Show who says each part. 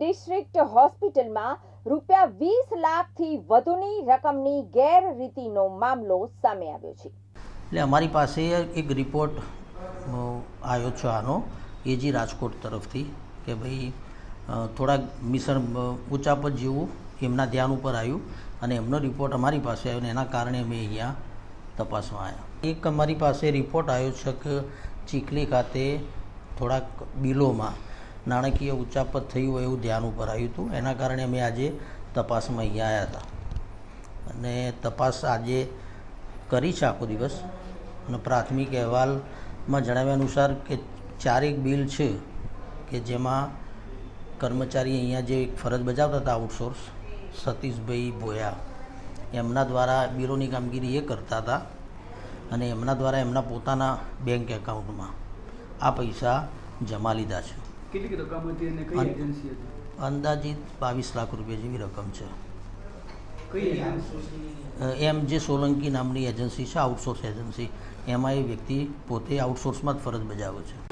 Speaker 1: District હોસ્પિટલમાં રૂપિયા વીસ લાખથી વધુની રકમની ગેરરીતિનો મામલો સામે આવ્યો છે.
Speaker 2: એટલે અમારી પાસે એક રિપોર્ટ આવ્યો છે આનો, એજી રાજકોટ તરફથી કે ભાઈ થોડાક મિશન ઊંચા ઉચાપત જેવું એમના ધ્યાન ઉપર આવ્યું અને એમનો રિપોર્ટ અમારી પાસે આવ્યો અને એના કારણે અમે અહીંયા તપાસમાં આવ્યા. એક અમારી પાસે રિપોર્ટ આવ્યો છે કે ચીખલી ખાતે થોડાક બિલોમાં નાણાકીય ઉચ્ચાપત થયું હોય એવું ધ્યાન ઉપર આવ્યું હતું. એના કારણે અમે આજે તપાસમાં અહીંયા આવ્યા હતા. અને તપાસ આજે કરી છે આખો દિવસ. અને પ્રાથમિક અહેવાલમાં જણાવ્યા અનુસાર કે ચારેક બિલ છે કે જેમાં કર્મચારી અહીંયા જે એક ફરજ બજાવતા હતા આઉટસોર્સ સતીશભાઈ ભોયા, એમના દ્વારા બિલોની કામગીરી એ કરતા હતા અને એમના દ્વારા એમના પોતાના બેંક એકાઉન્ટમાં આ પૈસા જમા લીધા છે.
Speaker 3: કેટલી રકમ હતી અને કઈ એજન્સી હતી?
Speaker 2: અંદાજિત બાવીસ લાખ રૂપિયા જેવી રકમ છે.
Speaker 3: કઈ
Speaker 2: એમ જે સોલંકી નામની એજન્સી છે આઉટસોર્સ એજન્સી એમાં એ વ્યક્તિ પોતે આઉટસોર્સમાં જ ફરજ બજાવે છે.